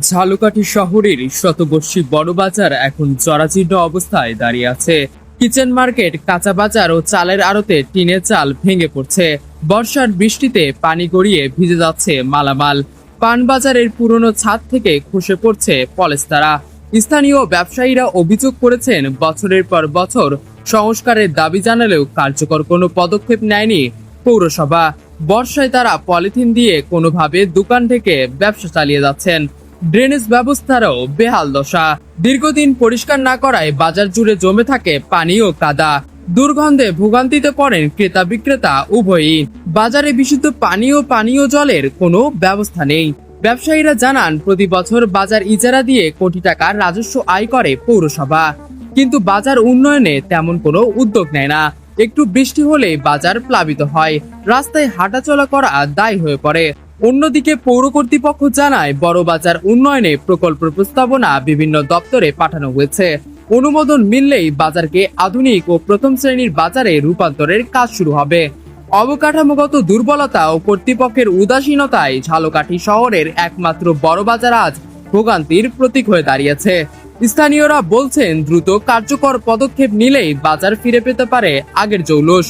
ঝালকাঠি শহরের শতবর্ষী বড় বাজার এখন জরাজীর্ণ অবস্থায় দাঁড়িয়ে আছে। কিচেন মার্কেট, কাঁচা বাজার ও চালের আড়তে টিনের চাল ভেঙে পড়ছে। বর্ষার বৃষ্টিতে পানি গড়িয়ে ভিজে যাচ্ছে মালামাল। পানবাজারের পুরনো ছাদ থেকে খসে পড়ছে পলেস্তারা। স্থানীয় ব্যবসায়ীরা অভিযোগ করেছেন, বছরের পর বছর সংস্কারের দাবি জানালেও কার্যকর কোনো পদক্ষেপ নেয়নি পৌরসভা। বর্ষায় তারা পলিথিন দিয়ে কোনোভাবে দোকান থেকে ব্যবসা চালিয়ে যাচ্ছেন। ড্রেনেজ ব্যবস্থারও বেহাল দশা। দীর্ঘদিন পরিষ্কার না করায় বাজার জুড়ে জমে থাকে পানি ও কাদা। দুর্গন্ধে ভোগান্তিতে পড়েন ক্রেতা বিক্রেতা উভয়ই। বাজারে বিশুদ্ধ পানি ও পানীয় জলের কোনো ব্যবস্থা নেই। ব্যবসায়ীরা জানান, প্রতি বছর বাজার ইজারা দিয়ে কোটি টাকার রাজস্ব আয় করে পৌরসভা। কিন্তু বাজার উন্নয়নে তেমন কোনো উদ্যোগ নেয় না। একটু বৃষ্টি হলে বাজার প্লাবিত হয়। রাস্তায় হাঁটাচলা করা দায় হয়ে পড়ে। অন্যদিকে পৌর কর্তৃপক্ষ জানায় বড় বাজার উন্নয়নে প্রকল্প প্রস্তাবনা বিভিন্ন দপ্তরে পাঠানো হয়েছে। অনুমোদন মিললেই বাজারকে আধুনিক ও প্রথম শ্রেণির বাজারে রূপান্তরের কাজ শুরু হবে। অবকাঠামোগত দুর্বলতা ও কর্তৃপক্ষের উদাসীনতায় ঝালকাঠি শহরের একমাত্র বড় বাজার আজ ভোগান্তির প্রতীক হয়ে দাঁড়িয়েছে। স্থানীয়রা বলছেন, দ্রুত কার্যকর পদক্ষেপ নিলেই বাজার ফিরে পেতে পারে আগের জৌলুস।